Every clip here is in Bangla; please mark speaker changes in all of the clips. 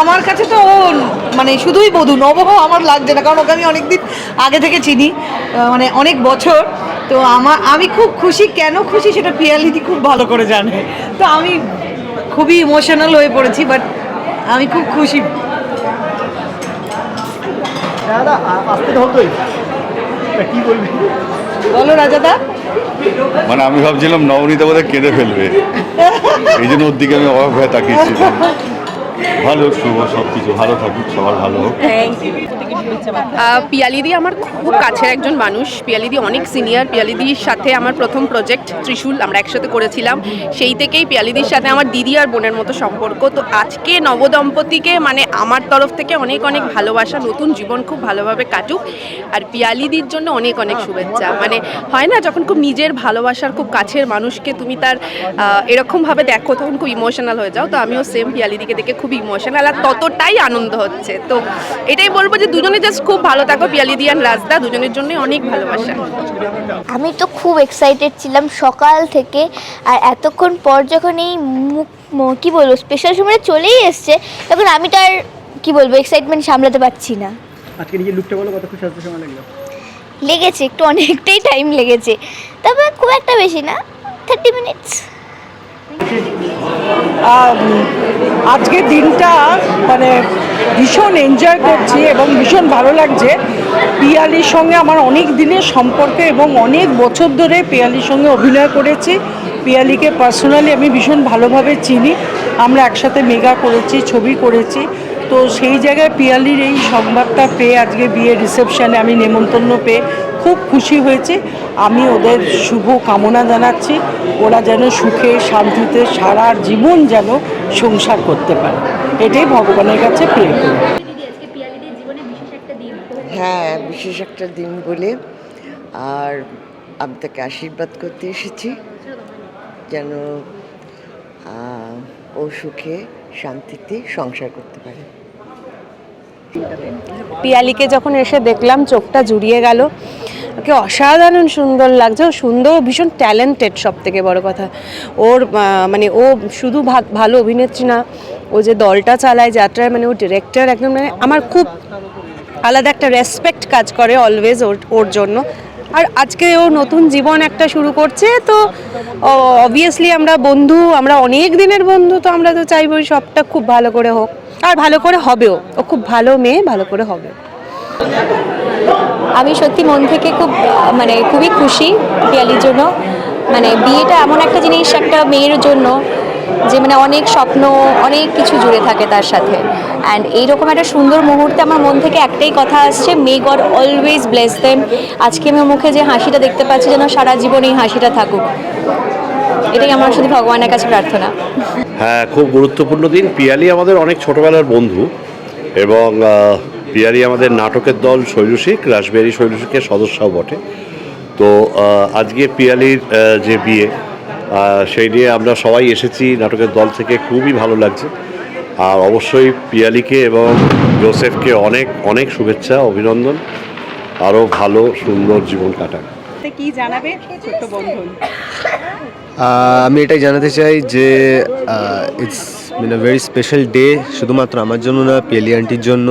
Speaker 1: আমার কাছে তো ও মানে শুধুই বধূ নবহ আমার লাগছে না কারণ ওকে আমি অনেকদিন আগে থেকে চিনি মানে অনেক বছর। তো আমার আমি খুব খুশি কেন খুশি সেটা পিয়ালিদি খুব ভালো করে জানে। তো আমি খুবই ইমোশনাল হয়ে পড়েছি বাট আমি খুব খুশি।
Speaker 2: দাদা আসতে হতোই কি বলবি?
Speaker 1: বলো রাজাদা।
Speaker 3: মানে আমি ভাবছিলাম নবনীতা বোধহয় কেঁদে ফেলবে। এই জন্য ওর দিকে আমি অবাক হয়ে তাকিয়েছিলাম। ভালো, শুভ সব কিছু ভালো থাকুক, সবার ভালো হোক।
Speaker 4: পিয়ালিদি আমার খুব কাছের একজন মানুষ। পিয়ালিদি অনেক সিনিয়র পিয়ালিদির সাথে আমার প্রথম প্রজেক্ট ত্রিশূল আমরা একসাথে করেছিলাম। সেই থেকেই পিয়ালিদির সাথে আমার দিদি আর বোনের মতো সম্পর্ক। তো আজকে নবদম্পতিকে মানে আমার তরফ থেকে অনেক অনেক ভালোবাসা। নতুন জীবন খুব ভালোভাবে কাটুক। আর পিয়ালিদির জন্য অনেক অনেক শুভেচ্ছা। মানে হয় না, যখন খুব নিজের ভালোবাসার খুব কাছের মানুষকে তুমি তার এরকমভাবে দেখো, তখন খুব ইমোশনাল হয়ে যাও। তো আমিও সেম পিয়ালিদিকে দেখে খুব ইমোশনাল আর ততটাই আনন্দ হচ্ছে। তো এটাই বলব যে দুজনে জাস্ট খুব ভালো থাকো পিয়ালি আর রাজদা দুজনের জন্যই অনেক ভালোবাসা।
Speaker 5: আমি তো খুব এক্সাইটেড ছিলাম সকাল থেকে আর এতক্ষণ পর যখন এই মুখ কি বলব স্পেশাল সময় চলেই এসছে তখন আমি তো আর কি বলব এক্সাইটমেন্ট সামলাতে পারছি না।
Speaker 2: আজকে নিজের লুকটা বলো কত খুশি আসতে সময় লাগল?
Speaker 5: লেগেছে একটু অনেকটাই টাইম লেগেছে। তবে খুব একটা বেশি না থার্টি মিনিটস
Speaker 6: আজকের দিনটা মানে ভীষণ এনজয় করছি এবং ভীষণ ভালো লাগছে। পিয়ালির সঙ্গে আমার অনেক দিনের সম্পর্ক এবং অনেক বছর ধরে পিয়ালির সঙ্গে অভিনয় করেছি। পিয়ালিকে পার্সোনালি আমি ভীষণ ভালোভাবে চিনি। আমরা একসাথে মেগা করেছি, ছবি করেছি। তো সেই জায়গায় পিয়ালির এই সংবাদটা পেয়ে আজকে বিয়ের রিসেপশানে আমি নেমন্তন্ন পেয়ে খুব খুশি হয়েছে। আমি ওদের শুভ কামনা জানাচ্ছি। ওরা যেন সুখে শান্তিতে সারা জীবন যেন সংসার করতে পারে। এটাই ভগবানের কাছে প্রে করি।
Speaker 7: হ্যাঁ বিশেষ একটা দিন বলে আর আমি তাকে আশীর্বাদ করতে এসেছি। যেন ও সুখে শান্তিতে সংসার করতে পারে।
Speaker 8: পিয়ালিকে যখন এসে দেখলাম চোখটা জুড়িয়ে গেল। ওকে অসাধারণ সুন্দর লাগছে। ও সুন্দর, ভীষণ ট্যালেন্টেড সব থেকে বড় কথা। ওর মানে ও শুধু ভালো অভিনেত্রী না, ও যে দলটা চালায়, যাত্রায় মানে ও ডিরেক্টর একদম মানে আমার খুব আলাদা একটা রেসপেক্ট কাজ করে অলওয়েজ ওর ওর জন্য। আর আজকে ও নতুন জীবন একটা শুরু করছে, তো অবভিয়াসলি আমরা বন্ধু, আমরা অনেক দিনের বন্ধু, তো আমরা তো চাইবই সবটা খুব ভালো করে হোক। আর ভালো করে হবেও। ও খুব ভালো মেয়ে, ভালো করে হবে।
Speaker 9: আমি সত্যি মন থেকে খুব মানে খুবই খুশি পিয়ালির জন্য। মানে বিয়েটা এমন একটা জিনিস, একটা মেয়ের জন্য যে মানে অনেক স্বপ্ন, অনেক কিছু জুড়ে থাকে তার সাথে। অ্যান্ড এইরকম একটা সুন্দর মুহূর্তে আমার মন থেকে একটাই কথা আসছে may God always bless them আজকে আমি মুখে যে হাসিটা দেখতে পাচ্ছি, যেন সারা জীবন এই হাসিটা থাকুক। এটাই আমার শুধু ভগবানের কাছে প্রার্থনা।
Speaker 10: হ্যাঁ খুব গুরুত্বপূর্ণ দিন। পিয়ালি আমাদের অনেক ছোটবেলার বন্ধু এবং পিয়ালি আমাদের নাটকের দল শৈলসিক রাসবিহারী শৈলসিকের সদস্যও বটে। তো আজকে পিয়ালির যে বিয়ে সেই নিয়ে আমরা সবাই এসেছি নাটকের দল থেকে খুবই ভালো লাগছে। আর অবশ্যই পিয়ালিকে এবং জোসেফকে অনেক অনেক শুভেচ্ছা অভিনন্দন। আরও ভালো সুন্দর জীবন কাটাক।
Speaker 8: কি জানাবে ছোট্ট বন্ধু?
Speaker 11: আমি এটাই জানাতে চাই যে it's mean a very special day শুধুমাত্র আমার জন্য না, পিয়ালি আন্টির জন্য,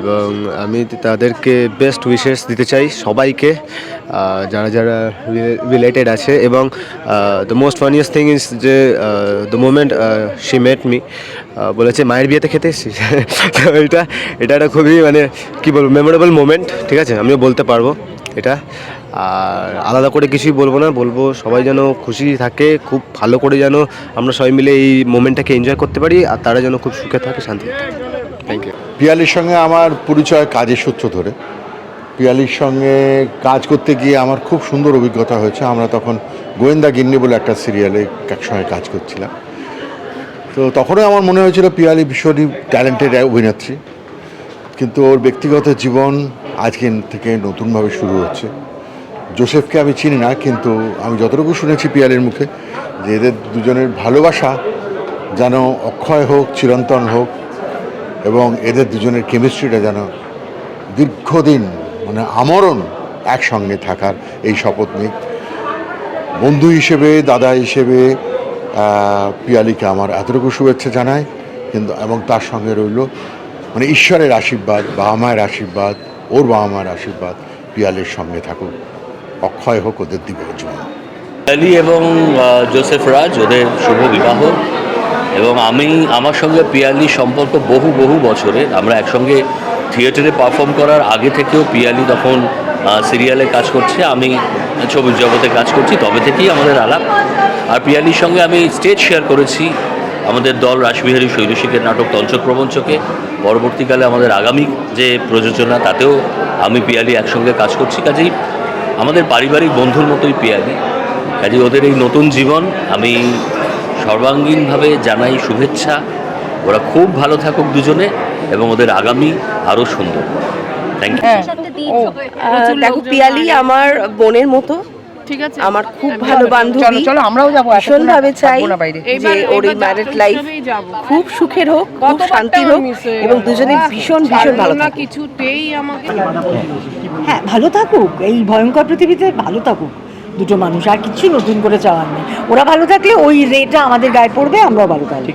Speaker 11: এবং আমি তাদেরকে বেস্ট উইশেস দিতে চাই সবাইকে যারা যারা রিলেটেড আছে, এবং the most funniest thing is যে the moment she met me বলেছে, মায়ের বিয়েতে খেতে এসেছিস? তো এটা এটা একটা খুবই মানে কী বলব মেমোরেবল মোমেন্ট ঠিক আছে? আমিও বলতে পারব এটা। আর আলাদা করে কিছুই বলব না, বলব সবাই যেন খুশি থাকে, খুব ভালো করে যেন আমরা সবাই মিলে এই মোমেন্টটাকে এনজয় করতে পারি আর তারা যেন খুব সুখে থাকে শান্তি থ্যাংক ইউ
Speaker 3: পিয়ালির সঙ্গে আমার পরিচয় কাজের সূত্র ধরে। পিয়ালির সঙ্গে কাজ করতে গিয়ে আমার খুব সুন্দর অভিজ্ঞতা হয়েছে। আমরা তখন গোয়েন্দা গিন্নি বলে একটা সিরিয়ালে একসঙ্গে কাজ করছিলাম। তো তখনই আমার মনে হয়েছিল পিয়ালি ভীষণই ট্যালেন্টেড অভিনেত্রী। কিন্তু ওর ব্যক্তিগত জীবন আজকে থেকে নতুনভাবে শুরু হচ্ছে। জোসেফকে আমি চিনি না, কিন্তু আমি যতটুকু শুনেছি পিয়ালির মুখে, যে এদের দুজনের ভালোবাসা যেন অক্ষয় হোক, চিরন্তন হোক, এবং এদের দুজনের কেমিস্ট্রিটা যেন দীর্ঘদিন মানে আমরণ একসঙ্গে থাকার এই শপথ নিই বন্ধু হিসেবে, দাদা হিসেবে পিয়ালিকে আমার এতটুকু শুভেচ্ছা জানায় কিন্তু, এবং তার সঙ্গে রইল মানে ঈশ্বরের আশীর্বাদ, বাবা মায়ের আশীর্বাদ, ওর বাবা মায়ের আশীর্বাদ, পিয়ালের সঙ্গে থাকুক। অক্ষয় হোক ওদের জীবন
Speaker 12: পিয়ালি এবং জোসেফ রাজ ওদের শুভ বিবাহ। এবং আমি, আমার সঙ্গে পিয়ালির সম্পর্ক বহু বহু বছরের আমরা একসঙ্গে থিয়েটারে পারফর্ম করার আগে থেকেও পিয়ালি তখন সিরিয়ালে কাজ করছে। আমি ছবির জগতে কাজ করছি, তবে থেকেই আমাদের আলাপ। আর পিয়ালির সঙ্গে আমি স্টেজ শেয়ার করেছি আমাদের দল রাসবিহারী শৈলশিকের নাটক তঞ্চক্রমঞ্চকে পরবর্তীকালে আমাদের আগামী যে প্রযোজনা, তাতেও আমি পিয়ালি একসঙ্গে কাজ করছি। কাজেই আমাদের পারিবারিক বন্ধুর মতোই পিয়ালি কাজে ওদের এই নতুন জীবন আমি সর্বাঙ্গীনভাবে জানাই শুভেচ্ছা। ওরা খুব ভালো থাকুক দুজনে এবং ওদের আগামী আরও সুন্দর। থ্যাংক ইউ
Speaker 13: দেখো পিয়ালি আমার বোনের মতো।
Speaker 4: ঠিক আছে।
Speaker 13: আমার খুব ভালো বান্ধবী।
Speaker 14: চলো আমরাও যাব
Speaker 13: ভীষণ ভাবে চাই যে ওর এই ম্যারিড লাইফ খুব সুখের হোক খুব শান্তির হোক এবং দুজনে ভীষণ ভীষণ ভালো থাকুক।
Speaker 4: কিছুতেই আমাকে।
Speaker 14: হ্যাঁ ভালো থাকুক। এই ভয়ঙ্কর পৃথিবীতে ভালো থাকুক। দুটো মানুষ আর কিছু নতুন করে চাওয়ার নেই। ওরা ভালো থাকলে ওই রেটা আমাদের গায়ে পড়বে আমরাও ভালো থাকব।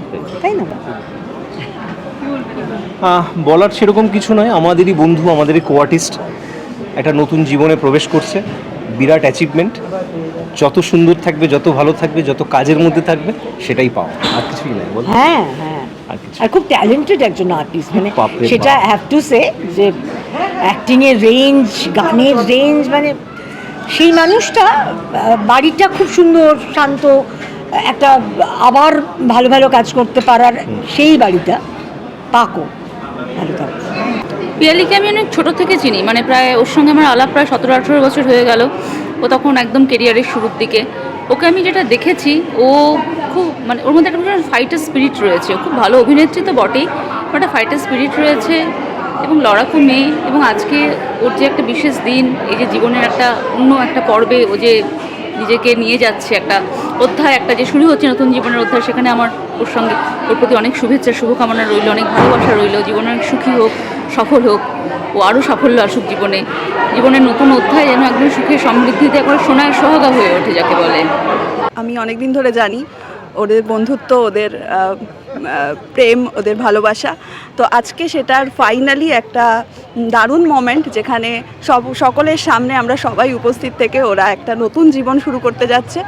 Speaker 14: তাই। না?
Speaker 2: বলার সেরকম কিছু নয়। আমাদেরই বন্ধু আমাদেরই কোয়ার্টিস্ট একটা নতুন জীবনে প্রবেশ করছে। বিরাট অ্যাচিভমেন্ট যত সুন্দর থাকবে যত ভালো থাকবে যত কাজের মধ্যে থাকবে সেটাই পাও আর কিছুই নাই বল।
Speaker 14: হ্যাঁ হ্যাঁ।
Speaker 2: আর
Speaker 14: আর খুব ট্যালেন্টেড একজন আর্টিস্ট মানে সেটা। হ্যাভ টু সে যে অ্যাক্টিংয়ের রেঞ্জ গানের রেঞ্জ মানে সেই মানুষটা বাড়িটা খুব সুন্দর, শান্ত, একটা আবার ভালো ভালো কাজ করতে পারার সেই বাড়িটা, পাকো, ভালো থাকো।
Speaker 9: পিয়ালিকে আমি অনেক ছোট থেকে চিনি মানে প্রায় ওর সঙ্গে আমার আলাপ প্রায় সতেরো আঠেরো বছর হয়ে গেল, ও তখন একদম কেরিয়ারের শুরুর দিকে। ওকে আমি যেটা দেখেছি, ও খুব মানে ওর মধ্যে একটা ফাইটার স্পিরিট রয়েছে খুব ভালো অভিনেত্রী তো বটেই বাট একটা ফাইটার স্পিরিট রয়েছে এবং লড়াকু মেয়ে এবং আজকে ওর যে একটা বিশেষ দিন, এই যে জীবনের একটা অন্য একটা পর্বে ও যে নিজেকে নিয়ে যাচ্ছে একটা অধ্যায় একটা যে শুরু হচ্ছে নতুন জীবনের অধ্যায়, সেখানে আমার ওর সঙ্গে ওর প্রতি অনেক শুভেচ্ছা, শুভকামনা রইল, অনেক ভালোবাসা রইল, জীবনে অনেক সুখী হোক, সফল হোক ও আরও সাফল্য আসুক জীবনে। জীবনের নতুন অধ্যায় যেন একদম সুখে সমৃদ্ধিতে একবার সোনায় সহাগা হয়ে ওঠে, যাকে বলে।
Speaker 15: আমি অনেক দিন ধরে জানি ওদের বন্ধুত্ব, ওদের প্রেম, ওদের ভালোবাসা। তো আজকে সেটার ফাইনালি একটা দারুণ মোমেন্ট যেখানে সব, সকলের সামনে আমরা সবাই উপস্থিত থেকে ওরা একটা নতুন জীবন শুরু করতে যাচ্ছে।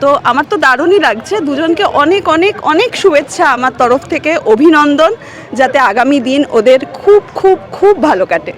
Speaker 15: তো আমার তো দারুণই লাগছে। দুজনকে অনেক অনেক অনেক শুভেচ্ছা আমার তরফ থেকে। অভিনন্দন। যাতে আগামী দিন ওদের খুব খুব খুব ভালো কাটে।